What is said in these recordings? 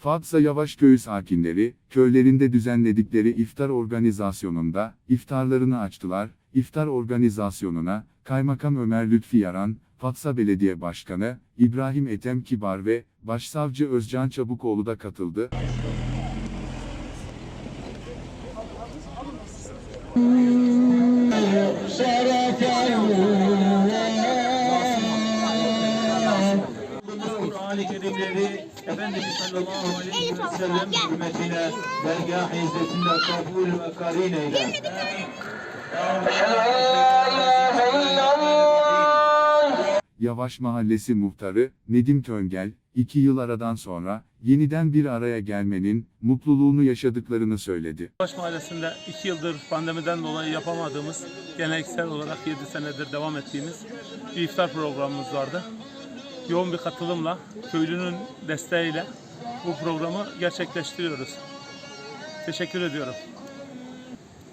Fatsa Yavaş Köyü sakinleri, köylerinde düzenledikleri iftar organizasyonunda, iftarlarını açtılar. İftar organizasyonuna, Kaymakam Ömer Lütfi Yaran, Fatsa Belediye Başkanı, İbrahim Ethem Kibar ve Başsavcı Özcan Çabukoğlu da katıldı. Kur'an-ı Kerimleri Efendimiz sallallahu aleyhi ve sellem hürmetine dergâh izzetinde kabul ve karin eyle. Yavaş Mahallesi Muhtarı, Nedim Töngel, iki yıl aradan sonra, yeniden bir araya gelmenin, mutluluğunu yaşadıklarını söyledi. Baş Mahallesi'nde 2 yıldır pandemiden dolayı yapamadığımız, geleneksel olarak 7 senedir devam ettiğimiz bir iftar programımız vardı. Yoğun bir katılımla, köylünün desteğiyle bu programı gerçekleştiriyoruz. Teşekkür ediyorum.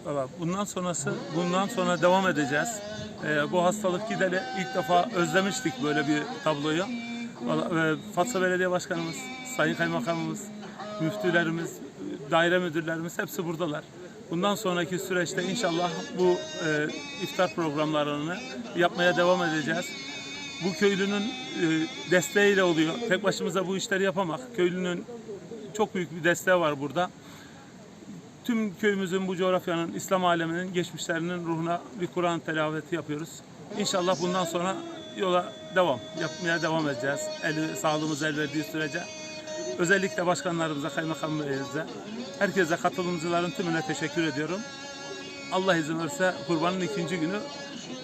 Valla bundan sonrası, bundan sonra devam edeceğiz. Ee, bu hastalık gideri ilk defa özlemiştik böyle bir tabloyu. Valla, e, Fatsa Belediye Başkanımız, Sayın Kaymakamımız, müftülerimiz, daire müdürlerimiz hepsi buradalar. Bundan sonraki süreçte inşallah bu e, iftar programlarını yapmaya devam edeceğiz. Bu köylünün e, desteğiyle oluyor. Tek başımıza bu işleri yapamak. Köylünün çok büyük bir desteği var burada tüm köyümüzün bu coğrafyanın, İslam aleminin geçmişlerinin ruhuna bir Kur'an telaveti yapıyoruz. İnşallah bundan sonra yola devam, yapmaya devam edeceğiz. El, sağlığımız el verdiği sürece. Özellikle başkanlarımıza, kaymakamlarımıza, herkese katılımcıların tümüne teşekkür ediyorum. Allah izin verirse kurbanın ikinci günü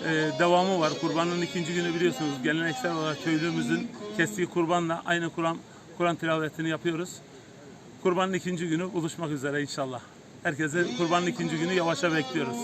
e, devamı var. Kurbanın ikinci günü biliyorsunuz geleneksel olarak köylümüzün kestiği kurbanla aynı Kur'an Kur'an tilavetini yapıyoruz. Kurbanın ikinci günü buluşmak üzere inşallah. Herkese kurbanın ikinci günü yavaşa bekliyoruz.